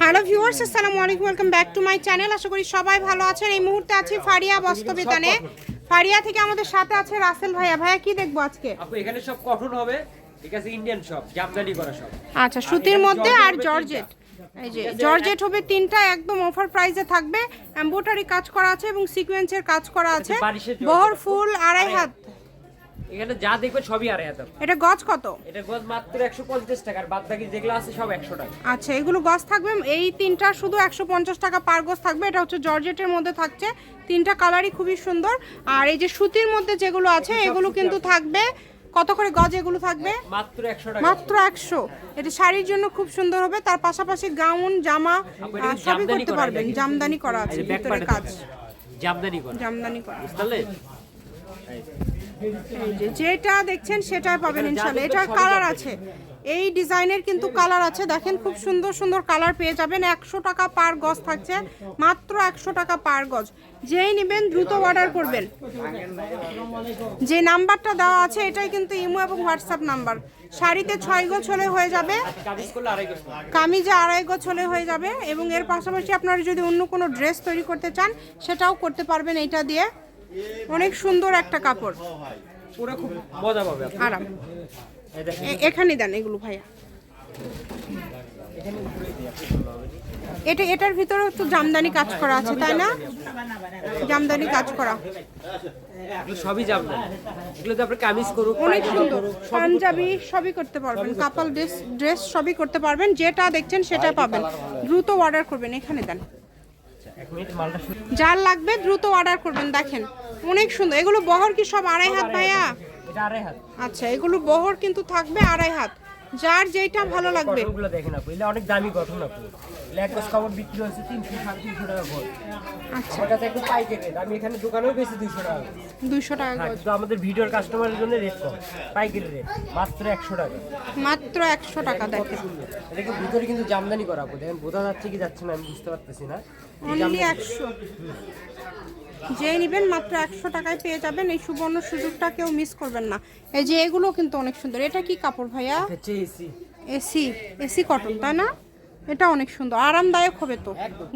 Hello viewers আসসালামু আলাইকুম welcome back to my channel. আশা করি সবাই ভালো আছেন। এই মুহূর্তে আছি ফারিয়া বস্ত্রবিতানে। ফারিয়া থেকে আমাদের সাথে আছে রাসেল ভাইয়া। ভাইয়া কি দেখব আজকে? আপু এখানে সব কটন হবে। ঠিক আছে ইন্ডিয়ান সব জামদানি করা সব। আচ্ছা সুতির মধ্যে আর জর্জেট। এই যে জর্জেট হবে তিনটা একদম অফার প্রাইসে থাকবে। এমব্রয়ডারি কাজ করা আছে এবং সিকোয়েন্সের কাজ করা আছে বহর ফুল আড়াই হাত। এখানে যা দেখবেন সবই আড়াই হাজার এটা গজ কত? এটা গজ মাত্র একশো পঞ্চাশ টাকা আর বাদ বাকি যেগুলো আছে সব একশো টাকা। আচ্ছা এগুলো গজ থাকবে? এই তিনটা শুধু একশো পঞ্চাশ টাকা পার গজ থাকবে এটা হচ্ছে জর্জেটের মধ্যে থাকছে। তিনটা কালারই খুবই সুন্দর। আর এই যে সুতির মধ্যে যেগুলো আছে এগুলো কিন্তু থাকবে। কত করে গজ এগুলো থাকবে? মাত্র একশো টাকা। মাত্র একশো। এটা শাড়ির জন্য খুব সুন্দর হবে। তার পাশাপাশি গাউন জামা সবই করতে পারবেন। জামদানি করা আছে ভিতরে কাজ। জামদানি করা। জামদানি করা। বুঝতে এই যে যেটা দেখছেন সেটাই পাবেন ইনশাল্লাহ এটার কালার আছে। এই ডিজাইনের কিন্তু কালার আছে। দেখেন খুব সুন্দর সুন্দর কালার পেয়ে যাবেন। একশো টাকা পার গজ থাকছে। মাত্র একশো টাকা পার গজ। যেই নেবেন দ্রুত অর্ডার করবেন। যে নাম্বারটা দেওয়া আছে এটাই কিন্তু ইমো এবং হোয়াটসঅ্যাপ নাম্বার। শাড়িতে ছয় গজ হলে হয়ে যাবে। কামিজে আড়াই গজ হলে হয়ে যাবে। এবং এর পাশাপাশি আপনারা যদি অন্য কোনো ড্রেস তৈরি করতে চান সেটাও করতে পারবেন এটা দিয়ে। অনেক সুন্দর একটা কাপড়। পুরো খুব মজা পাবে আরাম। এখানে দেন এগুলো ভাইয়া। এটা এটার ভিতরে তো জামদানি কাজ করা আছে তাই না? জামদানি কাজ করা। এগুলো সবই জামদানি। এগুলোতে আপনি কামিজ করুক অনেক সুন্দর। পাঞ্জাবি সবই করতে পারবেন কাপাল ড্রেস ড্রেস সবই করতে পারবেন যেটা দেখছেন সেটা পাবেন। দ্রুত অর্ডার করবেন এখানে দেন। যার লাগবে দ্রুত অর্ডার করবেন দেখেন। অনেক সুন্দর। এগুলো বহর কি সব আড়াই হাত ভাইয়া? এটা আচ্ছা এগুলো বহর কিন্তু থাকবে আড়াই হাত। যার যেটা ভালো লাগবে। গঠনগুলো দেখেন আপু এগুলো অনেক দামি গঠন আপু। এক কাপড় বিক্রি হচ্ছে তিনশো সাড়ে তিনশো টাকা গজ আচ্ছা। কাছে একটু পাইকারি আমি এখানে দোকানেও বেশি দুইশো টাকা দুইশো টাকা হ্যাঁ গজ কিন্তু আমাদের ভিডিওর কাস্টমারের জন্য রেট কম। পাইকারি রেট। মাত্র একশো টাকা। মাত্র একশো টাকা দেখেন। এটা ভিতরে কিন্তু জামদানি করা আপু। দেখেন বোঝা যাচ্ছে কি যাচ্ছে না আমি বুঝতে পারতেছি না। অনলি একশো। যে নেবেন মাত্র একশো টাকায় পেয়ে যাবেন। এই সুবর্ণ সুযোগটা কেউ মিস করবেন না। এই যে এগুলো কিন্তু অনেক সুন্দর। এটা কি কাপড় ভাইয়া? এসি এসি কটন তাই না? এটা অনেক সুন্দর। আরামদায়ক হবে তো।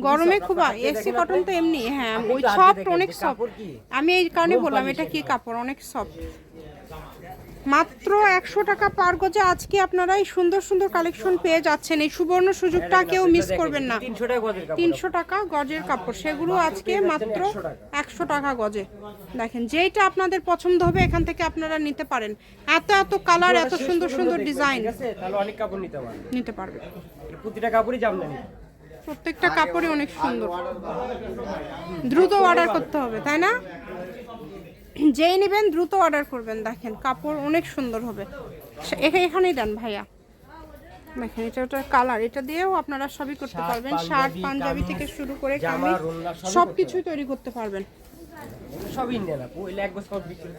গরমে খুব এসি কটন তো এমনি হ্যাঁ ওই সফট অনেক সফট আমি এই কারণে বললাম এটা কি কাপড়? অনেক সফট মাত্র একশো টাকা পার গজে আজকে আপনারা এই সুন্দর সুন্দর কালেকশন পেয়ে যাচ্ছেন। এই সুবর্ণ সুযোগটা কেউ মিস করবেন না। তিনশো টাকা গজের কাপড়। তিনশো টাকা গজের কাপড়। সেগুলো আজকে মাত্র একশো টাকা। গজে। দেখেন যেইটা আপনাদের পছন্দ হবে এখান থেকে আপনারা নিতে পারেন। এত এত কালার এত সুন্দর সুন্দর ডিজাইন অনেক কাপড় নিতে পারবেন। প্রতিটা কাপড়ই জামদানি প্রত্যেকটা কাপড়ই অনেক সুন্দর। দ্রুত অর্ডার করতে হবে তাই না? যেই নেবেন দ্রুত অর্ডার করবেন দেখেন কাপড় অনেক সুন্দর হবে। এখানেই দেন ভাইয়া। দেখেন এটা ওটার কালার এটা দিয়েও আপনারা সবই করতে পারবেন। শার্ট পাঞ্জাবি, থেকে শুরু করে কামিজ সব কিছুই তৈরি করতে পারবেন। সব ইন্ডিয়ান আপু এক বছর বিক্রি।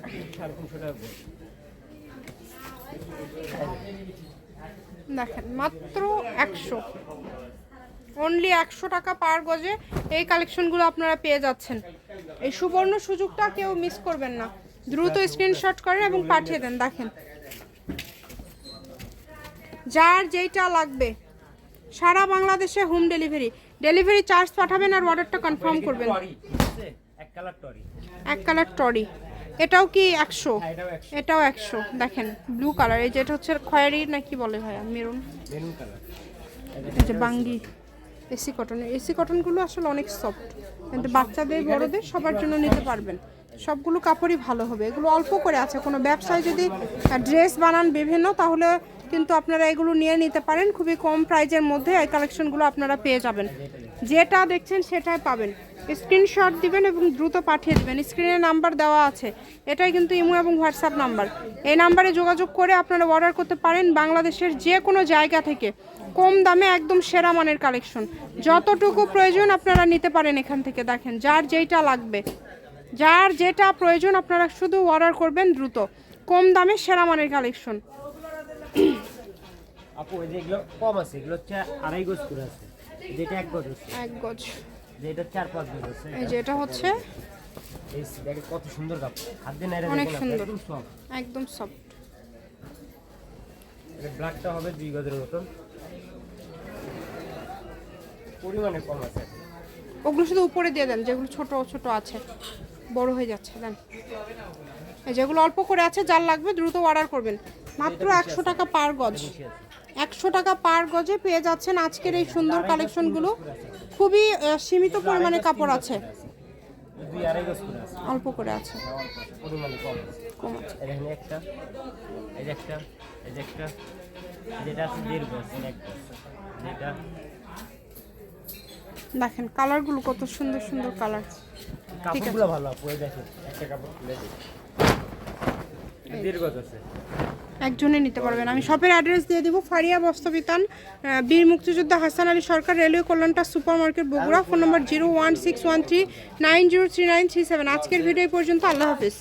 দেখেন মাত্র একশো। অনলি একশো টাকা পার গজে এই কালেকশনগুলো আপনারা পেয়ে যাচ্ছেন। এই সুবর্ণ সুযোগটা কেউ মিস করবেন না। দ্রুত স্ক্রিনশট করেন এবং পাঠিয়ে দেন দেখেন। যার যেইটা লাগবে। সারা বাংলাদেশে হোম ডেলিভারি ডেলিভারি চার্জ পাঠাবেন আর অর্ডারটা কনফার্ম করবেন। এক কালার টরি এটাও কি একশো? হ্যাঁ, এটাও একশো। দেখেন ব্লু কালার এই যেটা হচ্ছে খয়েরি না কি বলে ভাইয়া মেরুন মেরুন এই যে বাঙ্গি এসি কটন এসি কটনগুলো আসলে অনেক সফট কিন্তু বাচ্চাদের, বড়দের সবার জন্য নিতে পারবেন। সবগুলো কাপড়ই ভালো হবে। এগুলো অল্প করে আছে। কোনো ব্যবসায় যদি ড্রেস বানান বিভিন্ন, তাহলে কিন্তু আপনারা এগুলো নিয়ে নিতে পারেন। খুবই কম প্রাইজের মধ্যে এই কালেকশনগুলো আপনারা পেয়ে যাবেন। যেটা দেখছেন সেটাই পাবেন। স্ক্রিনশট দিবেন এবং দ্রুত পাঠিয়ে দিবেন। স্ক্রিনে নাম্বার দেওয়া আছে। এটাই কিন্তু ইমো এবং হোয়াটসঅ্যাপ নাম্বার। এই নাম্বারে যোগাযোগ করে আপনারা অর্ডার করতে পারেন বাংলাদেশের যে কোনো জায়গা থেকে। কম দামে একদম সেরা মানের কালেকশন। যতটুকু প্রয়োজন আপনারা নিতে পারেন এখান থেকে দেখেন যার যেইটা লাগবে। যার যেটা প্রয়োজন আপনারা শুধু অর্ডার করবেন দ্রুত। কম দামে সেরা মানের কালেকশন। আপু এই যে কম আছে এগুলো হচ্ছে আড়াই গজ করে আছে। যেটা এক গজ আছে এক গজ। যেটা চার পাঁচ গজ আছে এই যে এটা হচ্ছে এই দেখে কত সুন্দর কাপড় হাত দিয়ে নাইরা অনেক সুন্দর। একদম একদম সফট এটা ব্ল্যাকটা হবে দুই গজের মতন। পরিমাণে কম আছে। ওগুলো শুধু উপরে দিয়ে দেন যেগুলো ছোট ছোট আছে বড় হয়ে যাচ্ছে দেন। এই যেগুলো অল্প করে আছে যার লাগবে দ্রুত অর্ডার করবেন। মাত্র একশো টাকা পার গজ। একশো টাকা পার গজে পেয়ে যাচ্ছেন আজকের এই সুন্দর কালেকশনগুলো খুবই সীমিত পরিমাণে কাপড় আছে। অল্প করে আছে। কম একটা একটা এই যে একটা যেটা আছে দেড় গজ এই একটা যেটা দেখেন কালারগুলো কত সুন্দর সুন্দর কালার। কাপড়গুলো ভালো এই দেখেন একটা কাপড় খুলে আছে। একজনে নিতে পারবেন। আমি শপের অ্যাড্রেস দিয়ে দিব ফারিয়া বস্তবিতান বীর মুক্তিযোদ্ধা Hasan Ali Sarkar railway কল্যাণটা supermarket Bogura phone number zero one six one three nine zero three nine three seven. আজকের ভিডিও পর্যন্ত আল্লাহ হাফিজ।